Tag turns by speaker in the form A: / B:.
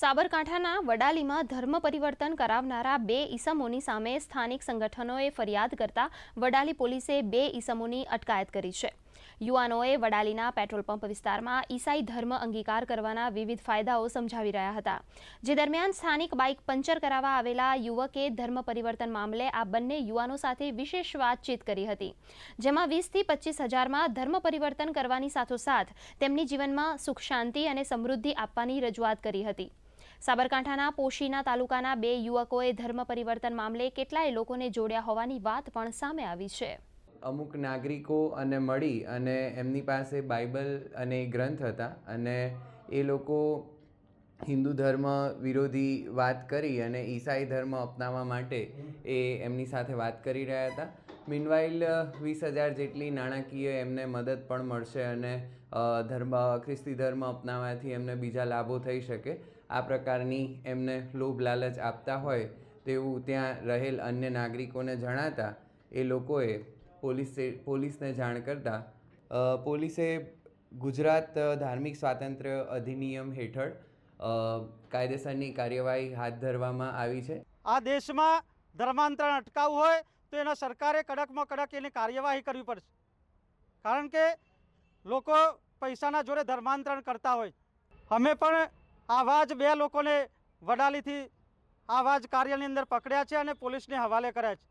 A: સાબરકાંઠાના વડાલીમાં ધર્મ પરિવર્તન કરાવનારા બે ઈસમોની સામે સ્થાનિક સંગઠનોએ ફરિયાદ કરતા વડાલી પોલીસે બે ઈસમોની અટકાયત કરી છે. યુવાનોએ વડાલીના પેટ્રોલ પંપ વિસ્તારમાં ઈસાઈ ધર્મ અંગીકાર કરવાના વિવિધ ફાયદાઓ સમજાવી રહ્યા હતા. જે દરમિયાન સ્થાનિક બાઇક પંચર કરાવવા આવેલા યુવકે ધર્મ પરિવર્તન મામલે આ બંને યુવાનો સાથે વિશેષ વાતચીત કરી હતી. જેમાં વીસથી પચીસ હજારમાં ધર્મ પરિવર્તન કરવાની સાથોસાથ તેમની જીવનમાં સુખ શાંતિ અને સમૃદ્ધિ આપવાની રજૂઆત કરી હતી. સાબરકાંઠાના પોશીના તાલુકાના બે યુવકોએ ધર્મ પરિવર્તન મામલે કેટલાય લોકોને જોડ્યા હોવાની વાત પણ સામે આવી છે.
B: અમુક નાગરિકો અને મળી અને એમની પાસે બાઇબલ અને ગ્રંથ હતા અને એ લોકો હિન્દુ ધર્મ વિરોધી વાત કરી અને ઈસાઈ ધર્મ અપનાવવા માટે એ એમની સાથે વાત કરી રહ્યા હતા. મીનવાઇલ વીસ હજાર જેટલી નાણાકીય એમને મદદ પણ મળશે અને ધર્મ, ખ્રિસ્તી ધર્મ અપનાવવાથી એમને બીજા લાભો થઈ શકે. આ પ્રકારની એમને લોભ લાલચ આપતા હોય તેવું ત્યાં રહેલ અન્ય નાગરિકોને જણાતા એ લોકોએ પોલીસે, પોલીસને જાણ કરતાં પોલીસે ગુજરાત ધાર્મિક સ્વાતંત્ર્ય અધિનિયમ હેઠળ કાયદેસરની કાર્યવાહી હાથ ધરવામાં આવી છે.
C: આ દેશમાં ધર્માંતરણ અટકાવવું હોય તો એના સરકારે કડકમાં કડક એની કાર્યવાહી કરવી પડશે. કારણ કે લોકો પૈસાના જોડે ધર્માંતરણ કરતા હોય. અમે પણ આવા જ બે લોકોને વડાલીથી આવા જ કાર્યની અંદર પકડ્યા છે અને પોલીસને હવાલે કર્યા છે.